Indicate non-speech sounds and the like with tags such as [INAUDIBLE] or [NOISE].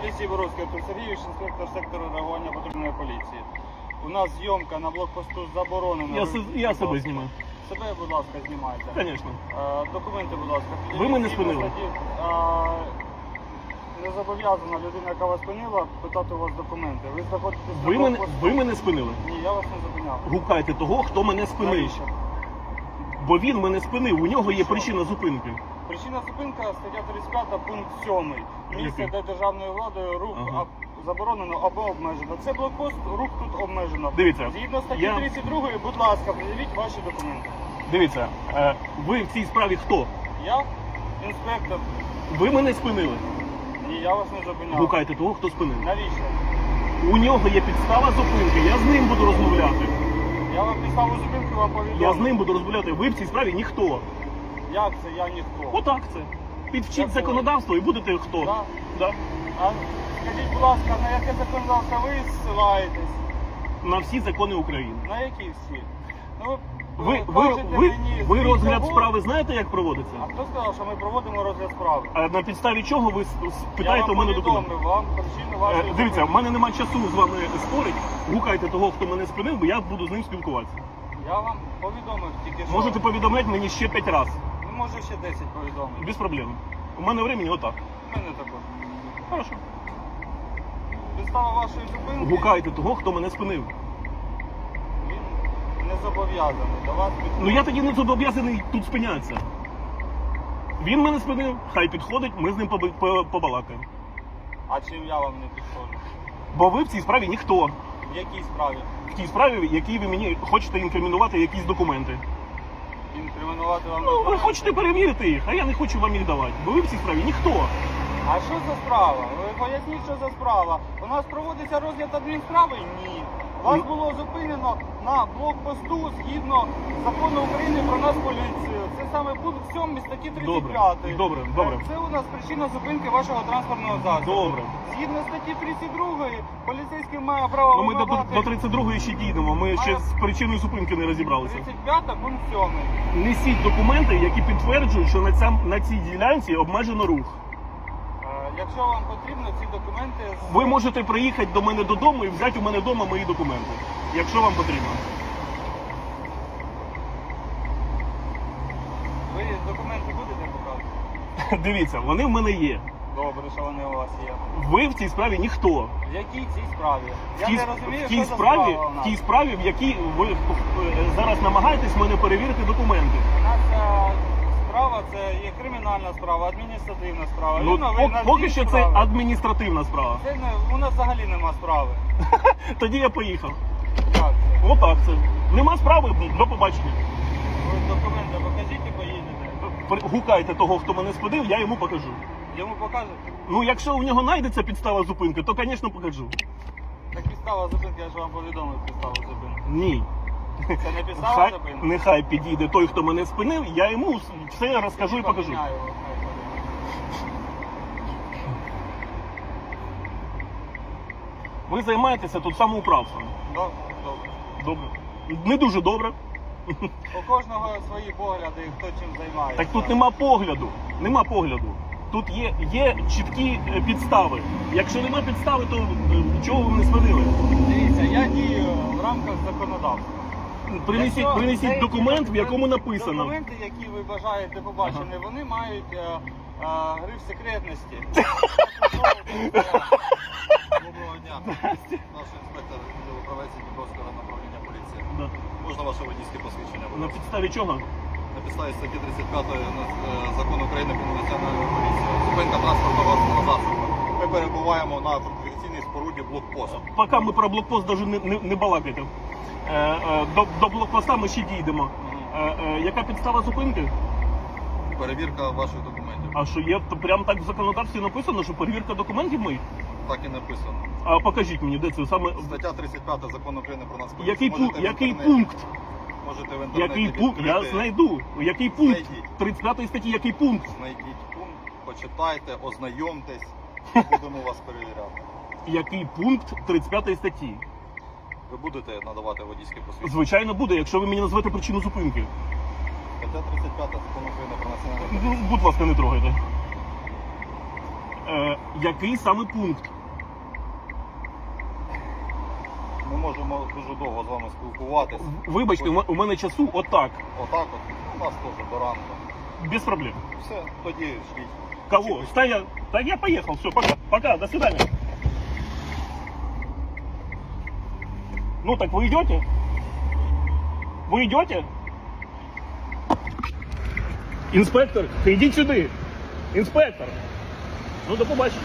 поліції Боровський Артур Сергійович, інспектор сектору реагування патрульної поліції. У нас зйомка на блокпосту заборонена. Я, Ви, я себе знімаю. Себе, будь ласка, знімайте. Звісно. Е, Документи, будь ласка. Ви мене спинили? е, Не зобов'язана людина, яка вас спинила, питати у вас документи. Ви знаходитесь на Ви мене, блокпосту. ви мене спинили. Ні, я вас не зупиняв. Гукайте того, хто мене спинив. Навіщо? Бо він мене спинив, у нього є причина зупинки. Причина зупинка стаття 35 пункт 7. Місце, де державною владою рух Ага. аб- заборонено або обмежено. Це блокпост, рух тут обмежено. Дивіться, Згідно статті я- 32, будь ласка, пред'явіть ваші документи. Дивіться, е, ви в цій справі хто? Я інспектор. Ви мене спинили. Ні, я вас не зупиняв. Гукайте того, хто спинив. Навіщо? У нього є підстава зупинки, я з ним буду розмовляти. Я вам підставу зупинки вам повідомив. Я з ним буду розмовляти. Ви в цій справі ніхто. Як це я ніхто? Отак це. Підвчіть законодавство і будете хто. Да. Да. А скажіть, будь ласка, на яке законодавство ви ссилаєтесь? На всі закони України. На які всі? Ну, Ви, ви, кажете ви, мені, ви розгляд завод. справи знаєте, як проводиться? А хто сказав, що ми проводимо розгляд справи? А на підставі чого ви с- с- Я питаєте у вам мене документи? повідомив вам причину вашої Е, Дивіться, в зупинки. мене немає часу з вами спорити. Гукайте того, хто мене спинив, бо я буду з ним спілкуватися. Я вам повідомив тільки що. Можете повідомляти мені ще 5 разів. Може ще 10 повідомити. Без проблем. У мене времени отак. У мене також. Хорошо. Підстава вашої зупинки. Гукайте того, хто мене спинив. Він не зобов'язаний до вас під... Ну я тоді не зобов'язаний тут спинятися. Він мене спинив, хай підходить, ми з ним поби- по- побалакаємо. А чим я вам не підходжу? Бо ви в цій справі ніхто. В якій справі? В тій справі, в якій ви мені хочете інкримінувати якісь документи. Інкримінувати вам Ну, ви хочете перевірити їх, а я не хочу вам їх давати. Бо ви в цій справі ніхто. А що за справа? Ви поясніть, що за справа. У нас проводиться розгляд адмінсправи? Ні. Вас було зупинено на блокпосту згідно закону України про нас поліцію. Саме пункт 7 статті 35. Добре, добре, добре. Це у нас причина зупинки вашого транспортного засобу. Добре. Згідно статті 32 поліцейський має право Ну ми до, вимагати до 32-ї ще дійдемо. Ми ще з причиною зупинки не розібралися. 35 пункт 7. Несіть документи, які підтверджують, що на, цям, на цій ділянці обмежено рух. Е, Якщо вам потрібно, ці документи з- Ви можете приїхати до мене додому і взяти у мене вдома мої документи, якщо вам потрібно. ви документи будете показувати? [LAUGHS] Дивіться, вони в мене є. Добре, що вони у вас є. Ви в цій справі ніхто. В якій цій справі? В Я не розумію, в тій що за справі, справа у в нас. тій справі, в якій ви е, зараз намагаєтесь мене перевірити документи. У нас е, справа це є кримінальна справа, адміністративна справа. Ну, Вірно, ви пок- на поки дві що це справи. адміністративна справа. Це не, у нас взагалі нема справи. [LAUGHS] Тоді я поїхав. Як це? Отак це. Нема справи, до побачення. Ви документи покажіть і поїдете. Гукайте того, хто мене спинив, я йому покажу. Йому покажете? Ну, якщо у нього знайдеться підстава зупинки, то, звісно, покажу. Так підстава зупинки, я ж вам повідомив підставу зупинки. Ні. Це не підстава Хай, зупинки? нехай підійде той, хто мене спинив, я йому все розкажу і покажу. Поміняю. Ви займаєтеся тут самоуправством. Добре, добре. Добре. Не дуже добре. У кожного свої погляди, хто чим займається. Так тут нема погляду. Нема погляду. Тут є, є чіткі е, підстави. Якщо нема підстави, то е, чого ви мене спинили? Дивіться, я дію в рамках законодавства. Принесіть, Якщо принесіть деякі документ, в якому написано. Документи, які ви бажаєте побачити, вони мають е, е, гриф секретності. [LAUGHS] Доброго дня. Наш інспектор відділу правеці Дніпровського направлення поліції. Да. Можна ваше водійське посвідчення? будь На ласка? Підставі чого? На підставі статті 35 е, закону України про національну поліцію. Зупинка транспортного засобу. Ми перебуваємо на фортифікаційній споруді блокпосту. Поки ми про блокпост навіть не, не, не балакайте. Е, е, до, до блокпоста ми ще дійдемо. Яка підстава зупинки? Перевірка ваших документів. А що є, то прямо так в законодавстві написано, що перевірка документів моїх? Так і написано. А покажіть мені, де це саме. Стаття 35 закону України про нас. Який, пу- який пункт? Можете в інтернеті Який пункт? Я відкрити. знайду. Який пункт? Знайдіть. 35 статті, який пункт? Знайдіть пункт, почитайте, ознайомтесь, [LAUGHS] будемо вас перевіряти. Який пункт 35 статті? Ви будете надавати водійське посвідчення? Звичайно буде, якщо ви мені назвете причину зупинки. Стаття 35 закону України про національну Ну. Будь ласка, не трогайте. Е, який саме пункт? Ми можемо дуже довго з вами спілкуватися. Вибачте, у м- у мене часу отак. Отак от. У нас теж до ранку. Без проблем. Все, тоді ждіть. Кого? Стоять. Да я поехал. Все, пока. Пока, до свидания. Ну так вы идете? Вы идете? Інспектор, йдіть сюди. Інспектор. Ну до побачення.